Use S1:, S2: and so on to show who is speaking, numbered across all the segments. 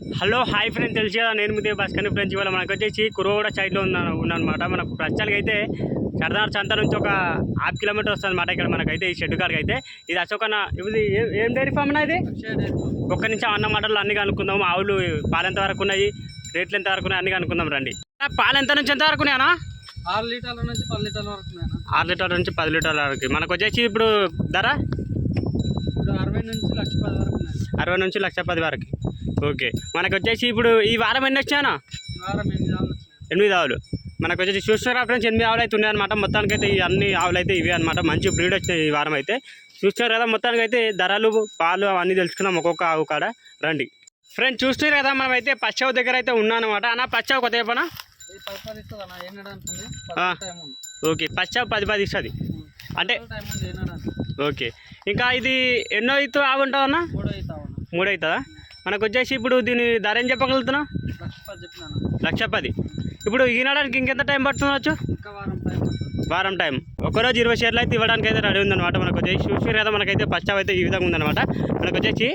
S1: Hello hi friends. తెలిసి కదా నేను ముదే భాస్కర్ ఫ్రెండ్స్. ఇవాళ మనకు వచ్చేసి కురవగూడ సైడ్లో ఉన్నాను ఉన్నమాట మనకు ప్రస్తుతానికి అయితే సరదార్ సంత నుంచి ఒక హాఫ్ కిలోమీటర్ వస్తుంది అనమాట ఇక్కడ మనకైతే ఈ షెడ్ కాడికి అయితే. ఇది అశోకన్న ఇది ఏ- డైరీ ఫామ్ అన్న ఇది? ఒక్క నుంచి అన్న మాటలు అన్ని కనుక్కుందాం. ఆవులు పాలు ఎంత వరకు ఉన్నాయి? రేట్లు ఎంత వరకు ఉన్నాయి? అన్ని కనుక్కుందాం రండి. ఆ, పాలు ఎంత నుంచి ఎంత వరకు ఉన్నాయనా
S2: ఆరు లీటర్ల నుంచి పది లీటర్ల వరకు
S1: ఆరు లీటర్ల నుంచి పది లీటర్ల వరకు. మనకు వచ్చేసి ఇప్పుడు ధర?
S2: ఇప్పుడు అరవై నుంచి లక్ష పది వరకు ఉన్నాయి
S1: అరవై నుంచి లక్ష పది వరకు. ఓకే. మనకు వచ్చేసి ఇప్పుడు ఈ వారం ఎన్ని
S2: వారం ఎనిమిది ఆవులు వచ్చినాయి.
S1: ఎనిమిది ఆవులు. మనకు వచ్చేసి చూస్తున్న ఫ్రెండ్స్ ఎనిమిది ఆవులు అయితే ఉన్నాయి అనమాట మొత్తానికి అయితే ఈ అన్ని ఆవులు అయితే ఇవే అనమాట మంచి బ్రీడ్ వచ్చినాయి ఈ వారం అయితే. చూస్తున్నారు కదా మొత్తానికి అయితే ధరలు పాలు అవన్నీ తెలుసుకున్నాం ఒక్కొక్క ఆవు కాడ. రండి. ఫ్రెండ్స్ చూస్తున్నారు కదా మనం అయితే పచ్చావు దగ్గర అయితే ఉన్నాం అనమాట అన్న పచ్చావు కొత్త చెప్పనా? ఓకే. పచ్చావు పది పది ఇస్తుంది. అంటే ఓకే. ఇంకా ఇది ఎన్నో ఇత్తు ఆవు అన్న
S2: మూడు
S1: అవుతుందా మనకు వచ్చేసి ఇప్పుడు దీని ధర ఏం చెప్పగలుగుతున్నావు?
S2: లక్ష పది
S1: ఇప్పుడు ఈనాడానికి ఇంకెంత టైం పడుతుండొచ్చు
S2: వారం టైం.
S1: ఒకరోజు ఇరవై షేర్లు అయితే ఇవ్వడానికి అయితే రెడీ ఉందన్నమాట. మనకు వచ్చేసి చూసి కదా మనకైతే పచ్చావ్ అయితే ఈ విధంగా ఉందన్నమాట. మనకు వచ్చేసి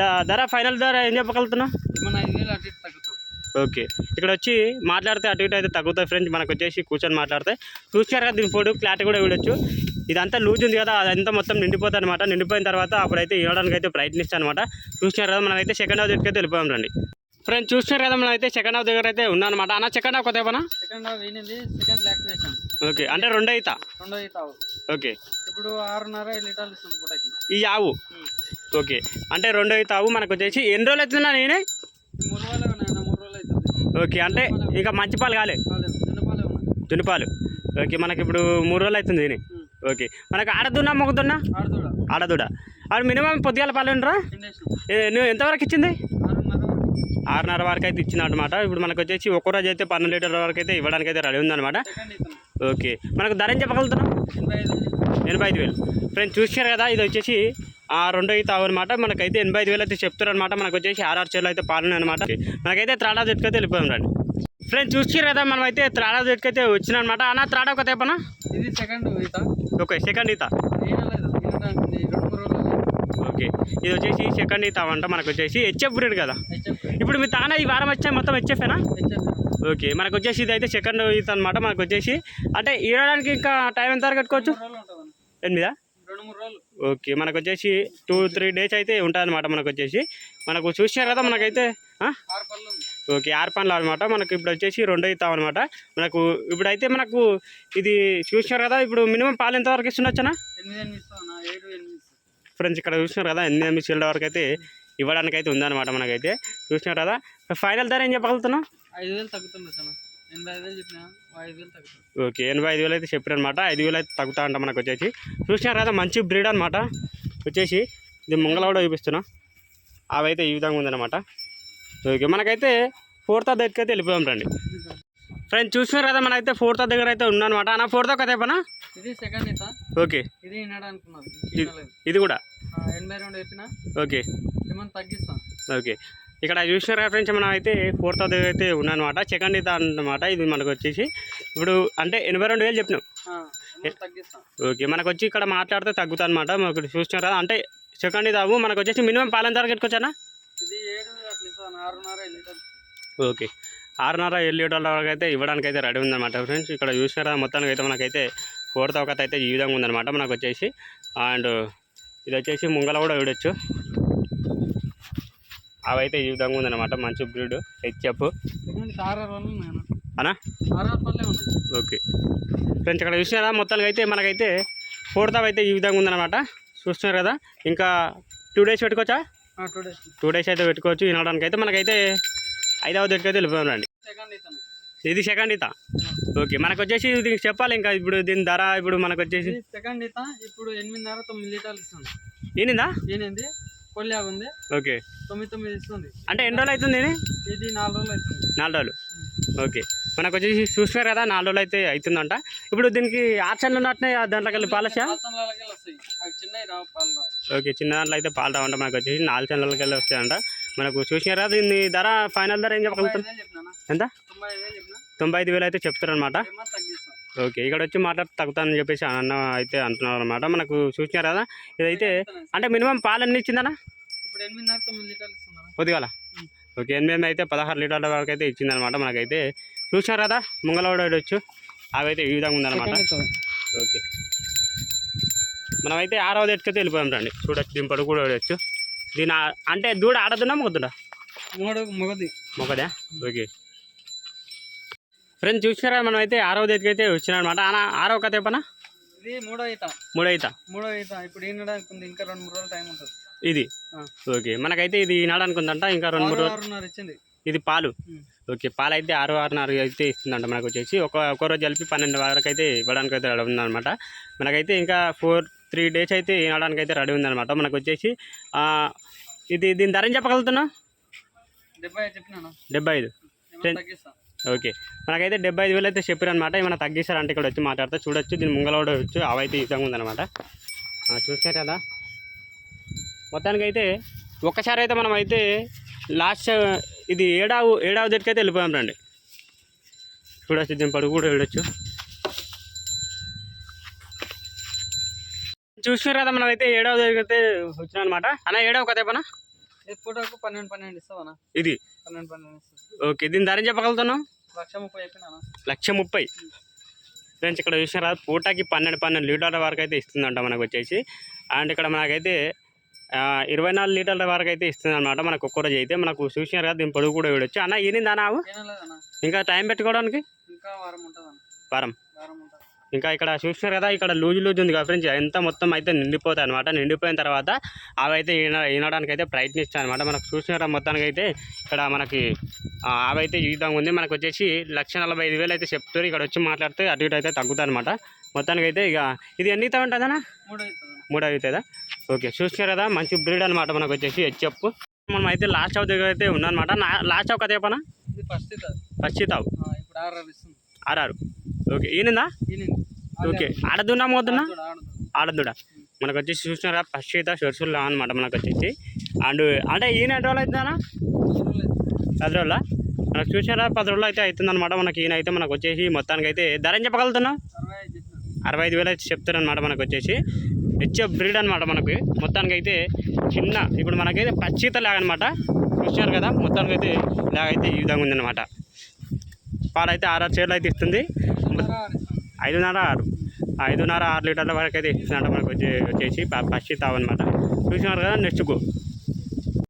S1: ద- ధర ఫైనల్ ధర ఏం చెప్పగలుగుతున్నావు? ఓకే. ఇక్కడ వచ్చి మాట్లాడితే అటు ఇటు అయితే తగ్గుతాయి ఫ్రెండ్స్. మనకు వచ్చేసి కూర్చొని మాట్లాడితే చూసారు కదా దీని ఫోటో క్లారిటీ కూడా ఇవ్వచ్చు ఇదంతా లూజ్ ఉంది కదా అదంతా మొత్తం నిండిపోతుంది అనమాట నిండిపోయిన తర్వాత అప్పుడైతే ఇవ్వడానికి అయితే ప్రయత్నిస్తాను అనమాట చూసినారు కదా మనమైతే సెకండ్ హాఫ్ దగ్గరికి అయితే వెళ్ళిపోయాం రండి. ఫ్రెండ్స్ చూసినారు కదా మనం అయితే సెకండ్ హాఫ్ దగ్గర అయితే ఉన్నాం అనమాట అన్న సెకండ్ హాఫ్ కొత్త
S2: సెకండ్ హాఫ్ సెకండ్
S1: ఓకే అంటే రెండు
S2: అవుతావు
S1: ఓకే
S2: ఇప్పుడు ఆరున్నర లీటర్లు ఇస్తుంది పూటకి?
S1: ఈ ఆవు? ఓకే అంటే రెండో తావు మనకు వచ్చేసి ఎన్ని రోజులు అవుతుందా నేనే?
S2: మూడు రోజులే ఉన్నాయన్న మూడు రోజులు అవుతుంది.
S1: ఓకే అంటే ఇంకా మంచి పాలు కాలే.
S2: కాలేదు చిన్న పాలే ఉన్నాయి
S1: తునిపాలు ఓకే మనకి ఇప్పుడు మూడు రోజులు అవుతుంది నేనే. ఓకే. మనకు ఆడదున్నా మొగదున్నా?
S2: ఆడదూడ
S1: ఆడదుడ? ఆడ మినిమం పొద్దుగాల పాలు ఉండరా
S2: పిండేసిన
S1: నువ్వు ఎంతవరకు ఇచ్చింది?
S2: ఆరున్నర
S1: వరకు. అయితే ఇచ్చింది అనమాట ఇప్పుడు మనకు వచ్చేసి ఒక్క రోజు అయితే పన్నెండు లీటర్ల వరకు అయితే ఇవ్వడానికి అయితే రెడీ ఉందన్నమాట ఓకే. మనకు ధర ఏం చెప్పగలుగుతున్నాం
S2: ఎనభై ఐదు వేలు.
S1: ఫ్రెండ్స్ చూసారు కదా ఇది వచ్చేసి ఆ రెండో అయితే అనమాట మనకైతే ఎనభై ఐదు వేలు అయితే చెప్తారు అనమాట మనకు వచ్చేసి ఆర్ఆర్ చేలు అయితే పాలన అనమాట మనకైతే త్రాడా జట్టుకైతే వెళ్ళిపోయాం రండి. ఫ్రెండ్స్ చూసారు కదా మనం అయితే త్రాడా జట్టుకైతే వచ్చిన అనమాట అన్న త్రాడా ఒక తేపనా?
S2: ఇది సెకండ్ ఈత.
S1: ఓకే సెకండ్ ఈత. ఓకే ఇది వచ్చేసి సెకండ్ ఈత అంట మనకు వచ్చేసి హెచ్ఎఫ్ బ్రీడ్ కదా. ఇప్పుడు మీ తాన ఈ వారం వచ్చే మొత్తం హెచ్ఎఫేనా
S2: హెచ్ఎఫ్
S1: ఓకే మనకు వచ్చేసి ఇది అయితే సెకండ్ ఈత అనమాట మనకు వచ్చేసి. అంటే ఈడడానికి ఇంకా టైం ఎంత కట్టుకోవచ్చు ఎనిమిదా? ఓకే మనకు వచ్చేసి టూ త్రీ డేస్ అయితే ఉంటుంది అనమాట మనకు వచ్చేసి. మనకు చూసారు కదా మనకైతే ఓకే ఆరు పనులు అనమాట మనకు ఇప్పుడు వచ్చేసి రెండు అవుతాం అనమాట మనకు ఇప్పుడైతే మనకు ఇది చూసినారు కదా ఇప్పుడు మినిమం పాలు ఎంత వరకు ఇస్తుండొచ్చనా ఫ్రెండ్స్ ఇక్కడ చూసినారు కదా ఎనిమిది ఎనిమిది సీల్డ్ వరకు అయితే ఇవ్వడానికి అయితే ఉందన్నమాట మనకైతే. చూసినారు కదా? ఫైనల్ ధర ఏం చెప్పగలుగుతున్నాం
S2: ఐదు వేలు తగ్గుతుంది సార్ ఎనభై ఐదు వేలు చెప్పిన ఐదు వేలు తగ్గుతుంది.
S1: ఓకే ఎనభై ఐదు వేలు అయితే చెప్పారు అనమాట ఐదు వేలు అయితే తగ్గుతా అంట మనకు వచ్చేసి. చూసినారు కదా మంచి బ్రీడ్ అనమాట వచ్చేసి ఇది ముంగల కూడా చూపిస్తున్నా. అవి అయితే ఈ విధంగా ఉందన్నమాట. ఓకే మనకైతే ఫోర్త్ దగ్గరికి అయితే వెళ్ళిపోయాం రండి. ఫ్రెండ్స్ చూసినారు కదా మనైతే ఫోర్త్ దగ్గర అయితే ఉందన్నమాట. అన్న ఫోర్త్ ఒక పనా
S2: ఇది సెకండ్ ఇత
S1: ఓకే.
S2: ఇది
S1: కూడా?
S2: ఆ, ఎనభై రెండు చెప్పిన?
S1: ఓకే.
S2: తగ్గిస్తాను
S1: ఓకే. ఇక్కడ చూసినారు కదా ఫ్రెండ్స్ మనం అయితే ఫోర్త్ దగ్గర అయితే ఉన్నానమాట సెకండ్ ఇది అన్నమాట. ఇది మనకు వచ్చేసి ఇప్పుడు అంటే ఎనభై రెండు వేలు చెప్పినాం. ఓకే మనకు వచ్చి ఇక్కడ మాట్లాడితే తగ్గుతా అనమాట మనకు చూసినారు కదా అంటే సెకండ్ ఇది అవ్వు మనకు వచ్చేసి మినిమం పాలన ధర
S2: ఇది ఏడు
S1: ఓకే ఆరున్నర ఏడు లీటర్ల వరకు అయితే ఇవ్వడానికి అయితే రెడీ ఉందన్నమాట ఫ్రెండ్స్. ఇక్కడ చూసినారా? మొత్తానికి అయితే మనకైతే ఫోర్త్ అవకత అయితే ఈ విధంగా ఉందన్నమాట మనకు వచ్చేసి అండ్ ఇది వచ్చేసి ముంగల కూడా చూడొచ్చు. అవి అయితే ఈ విధంగా ఉందన్నమాట మంచి బ్రీడ్ హెచ్ఎఫ్. అనా ఓకే. ఫ్రెండ్స్ ఇక్కడ చూసినారా? మొత్తానికి అయితే మనకైతే ఫోర్త్ అయితే ఈ విధంగా ఉందన్నమాట. చూస్తున్నారు కదా? ఇంకా టూ డేస్ పెట్టుకోవచ్చా?
S2: టూ డేస్
S1: అయితే పెట్టుకోవచ్చు వినడానికి అయితే మనకైతే ఐదవ దగ్గరికి అయితే వెళ్ళిపోయాం
S2: ఇతను.
S1: ఇది సెకండ్ ఈత ఓకే మనకు వచ్చేసి దీనికి చెప్పాలి ఇంకా ఇప్పుడు దీని ధర ఇప్పుడు మనకు వచ్చేసి
S2: సెకండ్ ఇత ఇప్పుడు ఎనిమిదిన్నర తొమ్మిది లీటర్లు ఇస్తుంది.
S1: ఈనిందా
S2: ఏనింది కొల్లాగా ఉంది.
S1: ఓకే.
S2: తొమ్మిది తొమ్మిది ఇస్తుంది.
S1: అంటే ఎన్ని రోజులు అవుతుంది?
S2: ఇది? నాలుగు రోజులు అవుతుంది.
S1: నాలుగు రోజులు. ఓకే. మనకు వచ్చేసి చూసినారు కదా నాలుగు రోజులు అయితే అవుతుందంట. ఇప్పుడు దీనికి ఆప్షన్లు ఉన్నట్టునే దాంట్లోకి వెళ్ళి పాలసా
S2: చిన్నవి రావు పాలు
S1: ఓకే చిన్న దాంట్లో అయితే పాలు రావంట మనకు వచ్చేసి. నాలుగు చంద్రాలకి వెళ్ళి వస్తాయంట. మనకు చూసినారు కదా దీని ధర ఫైనల్ ధర ఏం చెప్పగలుగుతాం ఎంత?
S2: తొంభై ఐదు వేలు
S1: అయితే చెప్తారనమాట ఓకే ఇక్కడ వచ్చి మాట్లాడి తగ్గుతానని చెప్పేసి అన్న అయితే అంటున్నారు అనమాట మనకు చూసినారు కదా ఇదైతే అంటే మినిమం పాలు అన్ని ఇచ్చిందనా కొద్దిగాల. ఓకే ఎనిమిది అయితే పదహారు లీటర్ల వరకు అయితే ఇచ్చిందనమాట మనకైతే. చూసినారు కదా ముంగలవాడ వచ్చు అవైతే ఈ విధంగా ఉందన్నమాట. ఓకే. మనమైతే ఆరవది ఎట్టుకైతే వెళ్ళిపోయాం రండి. చూడొచ్చు దీని పడుకు కూడా చూడొచ్చు దీని అంటే దూడ ఆడదున్నా మొగ్గుతుందా
S2: మూడు మొగది
S1: మొక్కదా ఓకే. ఫ్రెండ్స్ చూసినారా మనం అయితే ఆరవ దగ్గరికి వచ్చినారనమాట అన్న ఆరవ కథ చెప్పనా?
S2: ఇది మూడో ఈత.
S1: మూడో ఈత.
S2: మూడో ఈత. ఇప్పుడు ఈనడానికి ఇంకా రెండు మూడు రోజులు టైం ఉంటుంది.
S1: ఇది. ఓకే. మనకైతే ఇది ఈనాడు అనుకుందంట ఇంకా రెండు మూడు రోజులు.
S2: ఇచ్చింది.
S1: ఇది పాలు. ఓకే. పాలు అయితే ఆరు ఆరున్నర అయితే ఇస్తుందంట మనకు వచ్చేసి. ఒక ఒక రోజు కలిపి పన్నెండు వరకు అయితే ఇవ్వడానికి అయితే ఉందన్నమాట. మనకైతే ఇంకా ఫోర్ త్రీ డేస్ అయితే ఈనడానికి అయితే రెడీ ఉందన్నమాట. మనకు వచ్చేసి ఇది దీని ధర ఏం చెప్పగలుగుతున్నా?
S2: డెబ్బై ఐదు
S1: ఓకే. మనకైతే డెబ్బై ఐదు వేలు అయితే చెప్పారు అనమాట ఏమైనా తగ్గిస్తారంటే ఇక్కడ వచ్చి మాట్లాడితే చూడొచ్చు. దీని ముంగల కూడా వచ్చు. అవైతే ఉందన్నమాట. ఆ, చూసారు కదా. మొత్తానికి అయితే ఒక్కసారి అయితే మనం అయితే లాస్ట్ ఇది ఏడావు ఏడావు దగ్గరికి అయితే వెళ్ళిపోయాం రండి. చూడొచ్చు దీని పడుగు కూడా చూడొచ్చు. చూసినారు కదా మనం అయితే ఏడవ అయితే వచ్చినాం అనమాట అన్న ఏడవ కథ పనా
S2: పూటకు పన్నెండు పన్నెండు ఇస్తావా
S1: ఇది?
S2: పన్నెండు పన్నెండు
S1: ఓకే దీని ధర ఏం చెప్పగలుగుతున్నాం
S2: లక్ష ముప్పై
S1: లక్ష ముప్పై. ఫ్రెండ్స్ ఇక్కడ చూసినారా పూటకి పన్నెండు పన్నెండు లీటర్ల వరకు అయితే ఇస్తుందంట మనకు వచ్చేసి. అండ్ ఇక్కడ మనకైతే ఇరవై నాలుగు లీటర్ల వరకు అయితే ఇస్తుంది అనమాట మనకు ఒక్క రోజు అయితే. మనకు చూసినారు కదా దీని పొడుగు కూడా చూడొచ్చు అన్న ఈనిందా నావు ఇంకా టైం పెట్టుకోవడానికి?
S2: ఇంకా వారం
S1: వారం. ఇంకా ఇక్కడ చూసినారు కదా ఇక్కడ లూజ్ లూజ్ ఉంది కదా ఫ్రెండ్స్ ఎంత మొత్తం అయితే నిండిపోతాయి అనమాట నిండిపోయిన తర్వాత అవి అయితే ఈన ఈనడానికి అయితే ప్రయత్నిస్తాయి అనమాట మనకు చూసినారా మొత్తానికి అయితే ఇక్కడ మనకి ఆ, అవి అయితే ఈ విధంగా ఉంది. మనకు వచ్చేసి లక్ష నలభై ఐదు వేలు అయితే చెప్తారు. ఇక్కడ వచ్చి మాట్లాడితే అటు ఇటు అయితే తగ్గుతాయి అనమాట మొత్తానికి అయితే ఇక ఇది ఎన్ని ఇస్తా ఉంటుందన్నా
S2: మూడో
S1: అవుతుందా? ఓకే చూసినారు కదా మంచి బ్రీడ్ అనమాట మనకు వచ్చేసి హెచ్ఎఫ్. మనం అయితే లాస్ట్ హౌస్ దగ్గర అయితే ఉందన్నమాట నా లాస్ట్ హౌస్ కథ చెప్పనా?
S2: ఫస్ట్ ఇస్తుంది.
S1: ఆర్ఆర్ ఓకే ఈయనదా? ఓకే ఆడదున్నా మోదున్నా. ఆడదుడా మనకు వచ్చేసి చూసినారా? ఫస్ట్ అయితే షర్సులు అనమాట మనకు వచ్చేసి అండ్ అంటే ఈయన ఎన్ని రోజులు
S2: చూడలేదు.
S1: పది రోజుల? మనకు చూసినారా పది రోజులు అయితే అవుతుంది అనమాట మనకి ఈయన అయితే మనకు వచ్చేసి మొత్తానికి అయితే ధర ఏం చెప్పగలుగుతున్నా
S2: అరవై ఐదు
S1: వేలు అయితే చెప్తారనమాట మనకు వచ్చేసి హెచ్ఎఫ్ బ్రీడ్ అనమాట మనకి. మొత్తానికి అయితే చిన్న ఇప్పుడు మనకైతే పచ్చిత లాగనమాట చూసినారు కదా? మొత్తానికి అయితే లాగైతే ఈ విధంగా ఉందన్నమాట. పాలైతే ఆరు చీరలు అయితే ఇస్తుంది. ఐదున్నర ఆరు. ఐదున్నర ఆరు లీటర్ల వరకు అయితే ఇస్తుందంట మనకు వచ్చే వచ్చేసి. పచ్చి తావు అనమాట చూసినారు కదా నెక్స్ట్